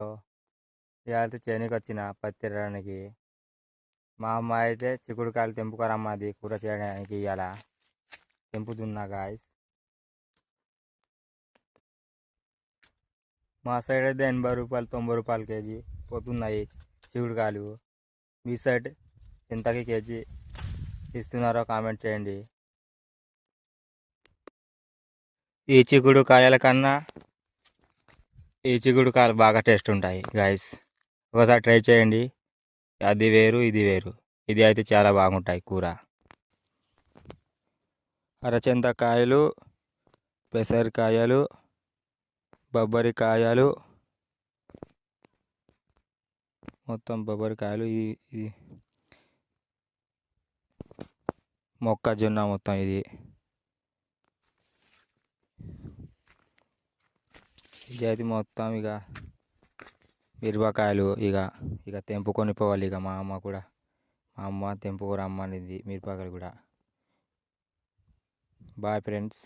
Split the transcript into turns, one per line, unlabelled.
ఇవాళ చేనుకి వచ్చిన పత్తి తిరగడానికి మా అమ్మ అయితే చిక్కుడుకాయలు తెంపుకోరమ్మది కూర చేయడానికి ఇవాళ తెంపుతున్నా గాయస్ మా సైడ్ అయితే ఎనభై రూపాయలు తొంభై రూపాయలు కేజీ పోతున్నాయి చిక్కుడుకాయలు. మీ సైడ్ ఎంతకి కేజీ ఇస్తున్నారో కామెంట్ చేయండి. ఈ చిక్కుడు కాయల కన్నా ఈ చిగుడుకాయలు కాయలు బాగా టేస్ట్ ఉంటాయి గాయస్ ఒకసారి ట్రై చేయండి. అది వేరు ఇది వేరు. ఇది అయితే చాలా బాగుంటాయి కూర. అరచెంతకాయలు పెసరకాయలు బొబ్బరికాయలు. మొత్తం బొబ్బరికాయలు ఇది ఇది మొక్కజొన్న మొత్తం ఇది. ఇది మొత్తం ఇక మిరపకాయలు ఇక ఇక తెంపుకొని పోవాలి ఇక మా అమ్మ కూడా. మా అమ్మ తెంపుకొని రమ్మనింది మిరపకాయలు కూడా. Bye friends